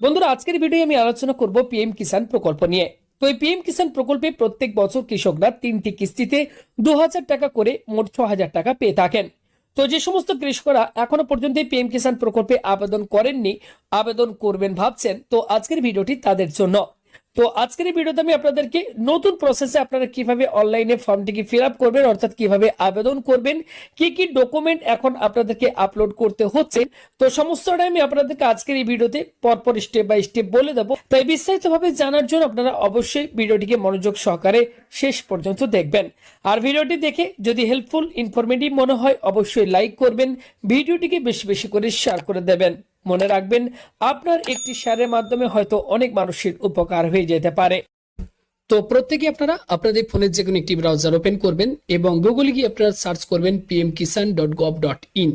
বন্ধুরা, আজকের ভিডিও আমি আলোচনা করব পিএম কিষাণ প্রকল্প নিয়ে। তো এই পিএম কিষাণ প্রকল্পে প্রত্যেক বছর কৃষকরা তিনটি কিস্তিতে দু হাজার টাকা করে মোট ছ হাজার টাকা পেয়ে থাকেন। তো যে সমস্ত কৃষকরা এখনও পর্যন্ত পিএম কিষান প্রকল্পে আবেদন করেননি, আবেদন করবেন ভাবছেন, তো আজকের ভিডিওটি তাদের জন্য। তো আজকের ভিডিওতে আমি আপনাদেরকে নতুন প্রসেসে আপনারা কীভাবে অনলাইনে ফর্মটিকে ফিল আপ করবেন, অর্থাৎ কীভাবে আবেদন করবেন, কি কি ডকুমেন্ট এখন আপনাদেরকে আপলোড করতে হচ্ছে, তো সমস্তটা আমি আপনাদেরকে আজকের এই ভিডিওতে পরপর স্টেপ বাই স্টেপ বলে দেবো। তাই বিস্তারিতভাবে জানার জন্য আপনারা অবশ্যই ভিডিওটিকে মনোযোগ সহকারে শেষ পর্যন্ত দেখবেন। আর ভিডিওটি দেখে যদি হেল্পফুল ইনফরমেটিভ মনে হয়, অবশ্যই লাইক করবেন, ভিডিওটিকে বেশি বেশি করে শেয়ার করে দেবেন। মনে রাখবেন, আপনার একটি শেয়ারের মাধ্যমে হয়তো অনেক মানুষের উপকার হয়ে যেতে পারে। তো প্রত্যেকে আপনারা আপনাদের ফোনের যে কোনো একটি ব্রাউজার ওপেন করবেন এবং গুগলে গিয়ে আপনারা সার্চ করবেন PM Kisan dot gov dot in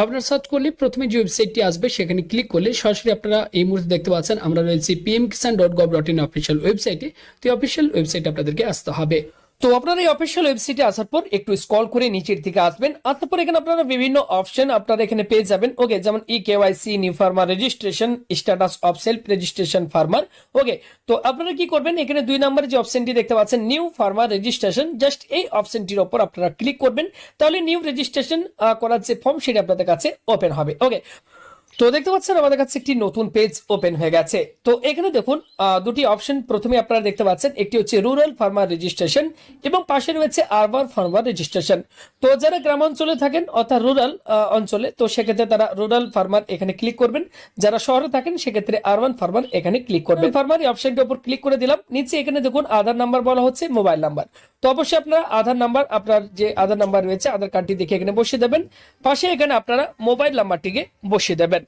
আপনারা সার্চ করলে প্রথমে যে ওয়েবসাইটটি আসবে, সেখানে ক্লিক করলে সরাসরি আপনারা এই মুহূর্তে দেখতে পাচ্ছেন, আমরা রয়েছি PM Kisan dot gov dot in official ওয়েবসাইটে তো অফিসিয়াল ওয়েবসাইটে আপনাদেরকে আসতে হবে। তো আপনারা এই অফিসিয়াল ওয়েবসাইটে আসার পর একটু স্ক্রল করে নিচের দিকে আসবেন। আসার পর এখানে আপনারা বিভিন্ন অপশন আপনারা এখানে পেয়ে যাবেন। ওকে যেমন e KYC new farmer registration status of self registration farmer okay তো আপনারা কি করবেন? এখানে দুই নম্বরে যে অপশনটি দেখতে পাচ্ছেন নিউ ফার্মার রেজিস্ট্রেশন জাস্ট এই অপশনটির ওপর আপনারা ক্লিক করবেন। তাহলে নিউ রেজিস্ট্রেশন করার যে ফর্ম সেটি আপনাদের কাছে ওপেন হবে। ওকে তো দেখতে পাচ্ছেন আমাদের কাছে একটি নতুন পেজ ওপেন হয়ে গেছে। তো এখানে দেখুন দুটি অপশন প্রথমে আপনারা দেখতে পাচ্ছেন একটি হচ্ছে রুরাল ফার্মার রেজিস্ট্রেশন এবং পাশে রয়েছে আরবান ফার্মার রেজিস্ট্রেশন তো যারা গ্রামাঞ্চলে থাকেন অর্থাৎ রুরাল অঞ্চলে তো সেক্ষেত্রে তারা রুরাল ফার্মার এখানে ক্লিক করবেন। যারা শহরে থাকেন সেক্ষেত্রে আরবান ফার্মার এখানে ক্লিক করবেন। ফার্মার এই অপশনটির উপর ক্লিক করে দিলাম। নিচে এখানে দেখুন আধার নাম্বার বলা হচ্ছে মোবাইল নাম্বার তো অবশ্যই আপনারা আধার নাম্বার আপনার যে আধার নাম্বার রয়েছে আধার কার্ডটি দেখে এখানে বসিয়ে দেবেন। পাশে এখানে আপনারা মোবাইল নাম্বারটিকে বসিয়ে দেবেন।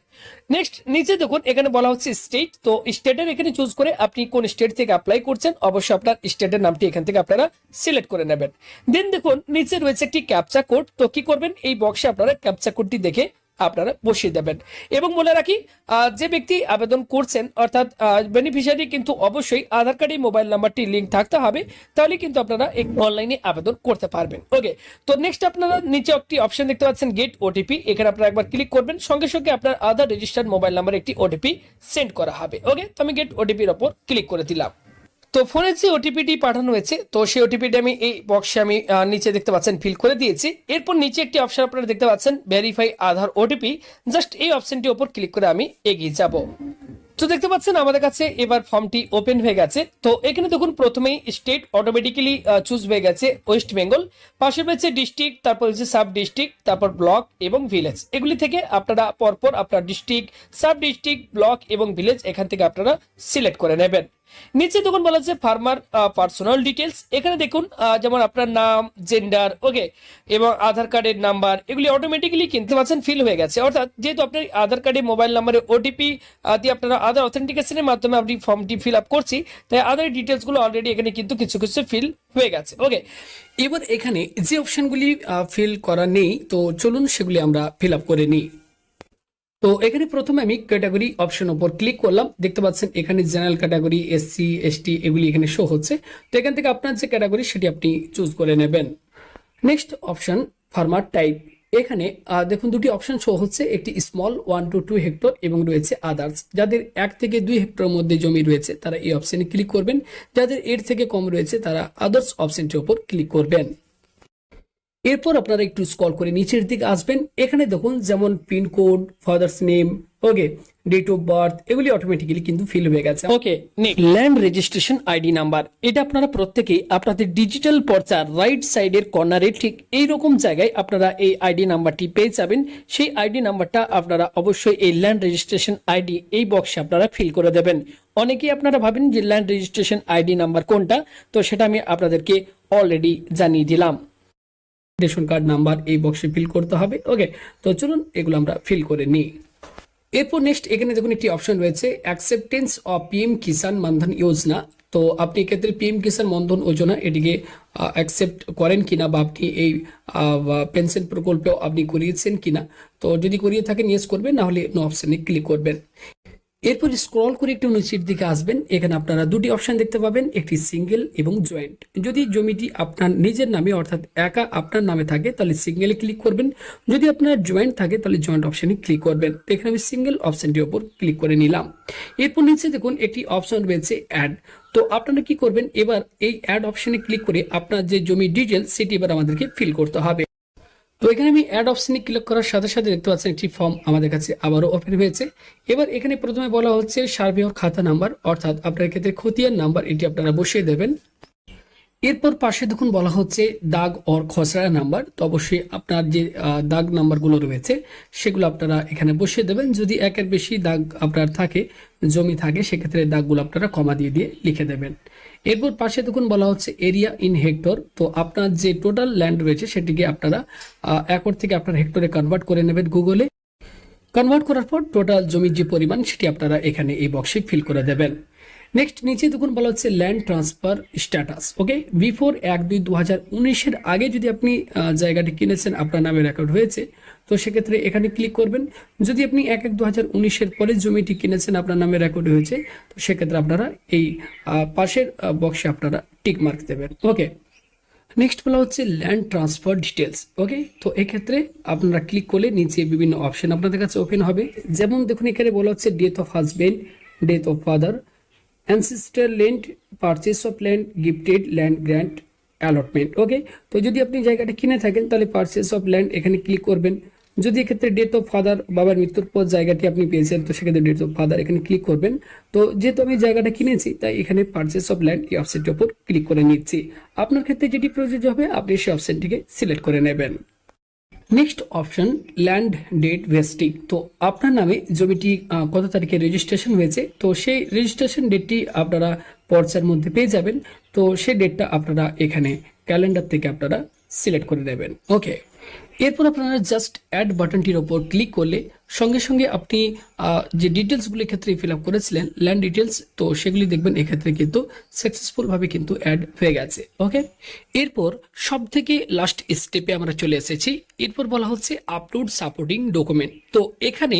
নেক্সট নিচে দেখুন, এখানে বলা হচ্ছে স্টেট তো স্টেটের এখানে চুজ করে আপনি কোন স্টেট থেকে অ্যাপ্লাই করছেন, অবশ্যই আপনার স্টেটের নামটি এখান থেকে আপনারা সিলেক্ট করে নেবেন। দেন দেখুন, নিচে রয়েছে একটি ক্যাপচা কোড তো কি করবেন? এই বক্সে আপনারা ক্যাপচা কোডটি দেখে আপনারা বসিয়ে দেবেন। এবং বলে রাখি যে ব্যক্তি আবেদন করছেন, অর্থাৎ বেনিফিশিয়ারি কিন্তু অবশ্যই আধার কার্ডে মোবাইল নাম্বারটি লিঙ্ক থাকতে হবে, তাহলে কিন্তু আপনারা অনলাইনে আবেদন করতে পারবেন। ওকে তো নেক্সট আপনারা নিচে একটি অপশন দেখতে পাচ্ছেন গেট ওটিপি এখানে আপনারা একবার ক্লিক করবেন, সঙ্গে সঙ্গে আপনার আধার রেজিস্টার্ড মোবাইল নাম্বারে একটি ওটিপি সেন্ড করা হবে। ওকে তো আমি গেট ওটিপির ওপর ক্লিক করে দিলাম। তো ফোনের যে ওটিপিটি পাঠানো হয়েছে, তো সেই ওটিপিটি আমি এই বক্সে আমি নিচে দেখতে পাচ্ছেন ফিল করে দিয়েছি। এরপর নিচে একটি অপশন আপনারা দেখতে পাচ্ছেন ভেরিফাই আধার ওটিপি জাস্ট এই অপশনটি ওপর ক্লিক করে আমি এগিয়ে যাব। তো দেখতে পাচ্ছেন, আমাদের কাছে এবার ফর্মটি ওপেন হয়ে গেছে। তো এখানে দেখুন, প্রথমেই স্টেট অটোমেটিক্যালি চুজ হয়ে গেছে ওয়েস্ট বেঙ্গল পাশে রয়েছে ডিস্ট্রিক্ট তারপর হচ্ছে সাব ডিস্ট্রিক্ট তারপর ব্লক এবং ভিলেজ এগুলি থেকে আপনারা পরপর আপনার ডিস্ট্রিক্ট সাব ডিস্ট্রিক্ট ব্লক এবং ভিলেজ এখান থেকে আপনারা সিলেক্ট করে নেবেন। নিচে দেখুন বলা হচ্ছে ফার্মার পার্সোনাল ডিটেলস এখানে দেখুন যেমন আপনার নাম জেন্ডার ওকে এবং আধার কার্ডের নাম্বার এগুলি অটোমেটিক্যালি কিনতে পারছেন ফিল হয়ে গেছে। অর্থাৎ যেহেতু আপনার আধার কার্ডে মোবাইল নাম্বারে ওটিপি দিয়ে আপনারা আধার অথেন্টিকেশনের মাধ্যমে আপনি ফর্মটি ফিল আপ করছি, তাই আধার ডিটেলসগুলো অলরেডি এখানে কিন্তু কিছু কিছু ফিল হয়ে গেছে ওকে এবার এখানে যে অপশনগুলি ফিল করা নেই, তো চলুন সেগুলি আমরা ফিল আপ করে নিই। তো এখানে প্রথমে আমি ক্যাটাগরি অপশন উপর ক্লিক করলাম। দেখতে পাচ্ছেন এখানে জেনারেল ক্যাটাগরি এসসি এসটি এগুলি এখানে শো হচ্ছে। তো এখান থেকে আপনার যে ক্যাটাগরি সেটি আপনি চুজ করে নেবেন। নেক্সট অপশন ফার্মার টাইপ এখানে দেখুন দুটি অপশন শো হচ্ছে। একটি small one to two hectare এবং রয়েছে আদার্স যাদের এক থেকে দুই হেক্টর মধ্যে জমি রয়েছে, তারা এই অপশনে ক্লিক করবেন। যাদের এর থেকে কম রয়েছে, তারা আদার্স অপশনটির উপর ক্লিক করবেন। এরপর আপনারা একটু স্কল করে নিচের দিকে আসবেন। এখানে দেখুন যেমন pincode father's name okay date of birth এগুলি অটোমেটিক্যালি কিন্তু ফিল হয়ে গেছে। Okay next land registration ID number এটা আপনারা প্রত্যেকেই আপনাদের ডিজিটাল পর্চার রাইট সাইডের কর্নারে ঠিক এই রকম জায়গায় আপনারা এই আইডি নাম্বারটি পেয়ে যাবেন। সেই আইডি নাম্বারটা আপনারা অবশ্যই এই ল্যান্ড রেজিস্ট্রেশন আইডি এই বক্সে আপনারা ফিল করে দেবেন। অনেকেই আপনারা ভাবেন যে ল্যান্ড রেজিস্ট্রেশন আইডি নাম্বার কোনটা? তো সেটা আমি আপনাদেরকে অলরেডি জানিয়ে দিলাম। রেশন কার্ড নাম্বার এই বক্সে ফিল করতে হবে। ওকে তো চলুন এগুলো আমরা ফিল করে নিই। এরপর নেক্সট এখানে দেখুন একটি অপশন রয়েছে acceptance of PM Kisan Maandhan Yojana তো আপনি এক্ষেত্রে পিএম কিষাণ মন্ধন যোজনা এটিকে অ্যাকসেপ্ট করেন কিনা বা আপনি এই পেনশন প্রকল্পেও আপনি করিয়েছেন কিনা। তো যদি করিয়ে থাকেন ইয়েস করবেন, না হলে নো অপশনে ক্লিক করবেন। এরপর স্ক্রল করে একটু নিচের দিকে আসবেন। এখানে আপনারা দুটি অপশন দেখতে পাবেন, একটি সিঙ্গেল এবং জয়েন্ট যদি জমিটি আপনার নিজের নামে, অর্থাৎ একা আপনার নামে থাকে, তাহলে সিঙ্গেলে ক্লিক করবেন। যদি আপনার জয়েন্ট থাকে, তাহলে জয়েন্ট অপশনে ক্লিক করবেন। তো এখানে আমি সিঙ্গেল অপশনটির ওপর ক্লিক করে নিলাম। এরপর নিচে দেখুন, একটি অপশন রয়েছে অ্যাড তো আপনারা কি করবেন? এবার এই অ্যাড অপশানে ক্লিক করে আপনার যে জমি ডিটেলস সেটি এবার আমাদেরকে ফিল করতে হবে। তো এখানে আমি অ্যাড অপশনে ক্লিক করার সাথে সাথে দেখতে পাচ্ছেন একটি ফর্ম আমাদের কাছে আবারও ওপেন হয়েছে। এবার এখানে প্রথমে বলা হচ্ছে সার্ভে খাতা নাম্বার, অর্থাৎ আপনার ক্ষেত্রে খতিয়ান নাম্বার এটি আপনারা বসিয়ে দেবেন। এরপর পাশে দেখুন বলা হচ্ছে দাগ অর খসড়া নাম্বার, তো অবশ্যই আপনার যে দাগ নাম্বারগুলো রয়েছে সেগুলো আপনারা এখানে বসিয়ে দেবেন। যদি একের বেশি দাগ আপনার থাকে, জমি থাকে, সেক্ষেত্রে দাগগুলো আপনারা কমা দিয়ে দিয়ে লিখে দেবেন। এরপর পাশে দেখুন বলা হচ্ছে এরিয়া ইন হেক্টর। তো আপনার যে টোটাল ল্যান্ড রয়েছে সেটিকে আপনারা একর থেকে আপনার হেক্টরে কনভার্ট করে নেবেন গুগলে। কনভার্ট করার পর টোটাল জমির যে পরিমাণ সেটি আপনারা এখানে এই বক্সে ফিল করে দেবেন। নেক্সট নিচে দেখুন বলা হচ্ছে land transfer status okay before এক দুই দু হাজার উনিশের আগে যদি আপনি জায়গাটি কিনেছেন, আপনার নামে রেকর্ড হয়েছে, তো সেক্ষেত্রে এখানে ক্লিক করবেন। যদি আপনি এক এক দু হাজার উনিশের পরে জমিটি কিনেছেন, আপনার নামে রেকর্ড হয়েছে, তো সেক্ষেত্রে আপনারা এই পাশের বক্সে আপনারা টিক মার্ক দেবেন ওকে নেক্সট বলা হচ্ছে ল্যান্ড ট্রান্সফার ডিটেলস ওকে তো এক্ষেত্রে আপনারা ক্লিক করলে নিচে বিভিন্ন অপশন আপনাদের কাছে ওপেন হবে। যেমন দেখুন, এখানে বলা হচ্ছে death of husband death of father ancestor land purchase of land gifted land grant allotment okay তো যদি আপনি জায়গাটা কিনে থাকেন, তাহলে পারচেস অফ ল্যান্ড এখানে ক্লিক করবেন। যদি এক্ষেত্রে ডেট অফ ফাদার বাবার মৃত্যুর পর জায়গাটি আপনি পেয়েছেন, তো সেক্ষেত্রে ডেট অফ ফাদার এখানে ক্লিক করবেন। তো যেহেতু আমি জায়গাটা কিনেছি, তাই এখানে পারচেস অফ ল্যান্ড এই অপশনটির উপর ক্লিক করে নিচ্ছি। আপনার ক্ষেত্রে যেটি প্রযোজ্য হবে, আপনি সেই অপশনটিকে সিলেক্ট করে নেবেন। Next option land date vesting তো আপনার নামে জমিটি কত তারিখে রেজিস্ট্রেশন হয়েছে? তো সেই রেজিস্ট্রেশন ডেটটি আপনারা পর্চার মধ্যে পেয়ে যাবেন। তো সেই ডেটটা আপনারা এখানে ক্যালেন্ডার থেকে আপনারা সিলেক্ট করে দেবেন। ওকে এরপর আপনারা জাস্ট অ্যাড বাটনটির ওপর ক্লিক করলে সঙ্গে সঙ্গে আপনি যে ডিটেলসগুলির ক্ষেত্রে ফিল আপ করেছিলেন ল্যান্ড ডিটেলস তো সেগুলি দেখবেন এক্ষেত্রে কিন্তু সাকসেসফুলভাবে কিন্তু অ্যাড হয়ে গেছে ওকে এরপর সব থেকে লাস্ট স্টেপে আমরা চলে এসেছি। এরপর বলা হচ্ছে আপলোড সাপোর্টিং ডকুমেন্ট তো এখানে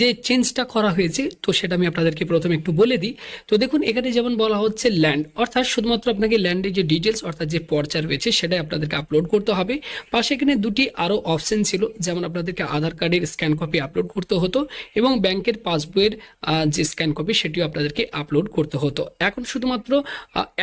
যে চেঞ্জটা করা হয়েছে, তো সেটা আমি আপনাদেরকে প্রথমে একটু বলে দিই। তো দেখুন, এখানে যেমন বলা হচ্ছে ল্যান্ড অর্থাৎ শুধুমাত্র আপনাকে ল্যান্ডের যে ডিটেলস অর্থাৎ যে পর্চা রয়েছে, সেটাই আপনাদেরকে আপলোড করতে হবে। পাশে এখানে দুটি আরও অপশন ছিল, যেমন আপনাদেরকে আধার কার্ডের স্ক্যান কপি আপলোড করতে হতো এবং ব্যাংকের পাসবইয়ের যে স্ক্যান কপি সেটিও আপনাদেরকে আপলোড করতে হতো। এখন শুধুমাত্র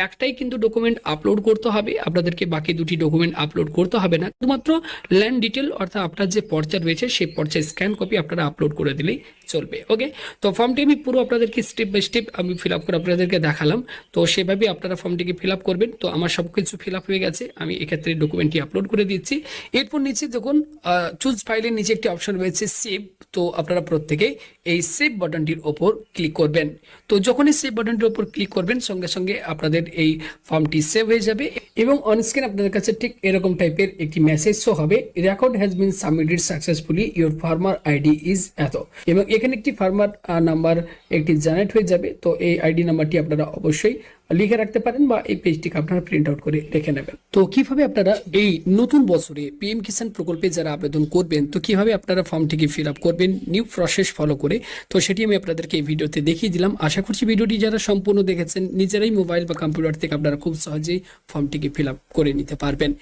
একটাই কিন্তু ডকুমেন্ট আপলোড করতে হবে, আপনাদেরকে বাকি দুটি ডকুমেন্ট আপলোড করতে হবে না। শুধুমাত্র ল্যান্ড ডিটেল অর্থাৎ আপনার যে পর্চা রয়েছে, সেই পর্চার স্ক্যান কপি আপনারা আপলোড করে দিলেই চলবে ওকে তো ফর্মটি আমি পুরো আপনাদেরকে স্টেপ বাই স্টেপ আমি ফিল আপ করে আপনাদেরকে দেখালাম। তো সেভাবে আপনারা ফর্মটিকে ফিল আপ করবেন। তো আমার সব কিছু ফিল আপ হয়ে গেছে, আমি এক্ষেত্রে ডকুমেন্টটি আপলোড করে দিচ্ছি। এরপর নিচে দেখুন চুজ ফাইলের নিচে একটি অপশন রয়েছে সেভ তো আপনারা প্রত্যেকেই এই সেভ বাটনটির ওপর ক্লিক করবেন। তো যখনই সেভ বাটনটির ওপর ক্লিক করবেন, সঙ্গে সঙ্গে আপনাদের এই ফর্মটি সেভ হয়ে যাবে এবং অনস্ক্রিন আপনাদের কাছে ঠিক এরকম টাইপের একটি মেসেজ শো হবে। Record has been submitted successfully your farmer ID is এত। এবং এখানে একটি ফার্মার নাম্বার একটি জেনারেট হয়ে যাবে। তো এই আইডি নাম্বারটি আপনারা অবশ্যই লিখে রাখতে পারেন বা এই পেজটিকে আপনারা প্রিন্ট আউট করে রেখে নেবেন। তো কীভাবে আপনারা এই নতুন বছরে পিএম কিষাণ প্রকল্পে যারা আবেদন করবেন, তো কীভাবে আপনারা ফর্মটিকে ফিল আপ করবেন নিউ প্রসেস ফলো করে, তো সেটি আমি আপনাদেরকে এই ভিডিওতে দেখিয়ে দিলাম। আশা করছি ভিডিওটি যারা সম্পূর্ণ দেখেছেন, নিজেরাই মোবাইল বা কম্পিউটার থেকে আপনারা খুব সহজেই ফর্মটিকে ফিল আপ করে নিতে পারবেন।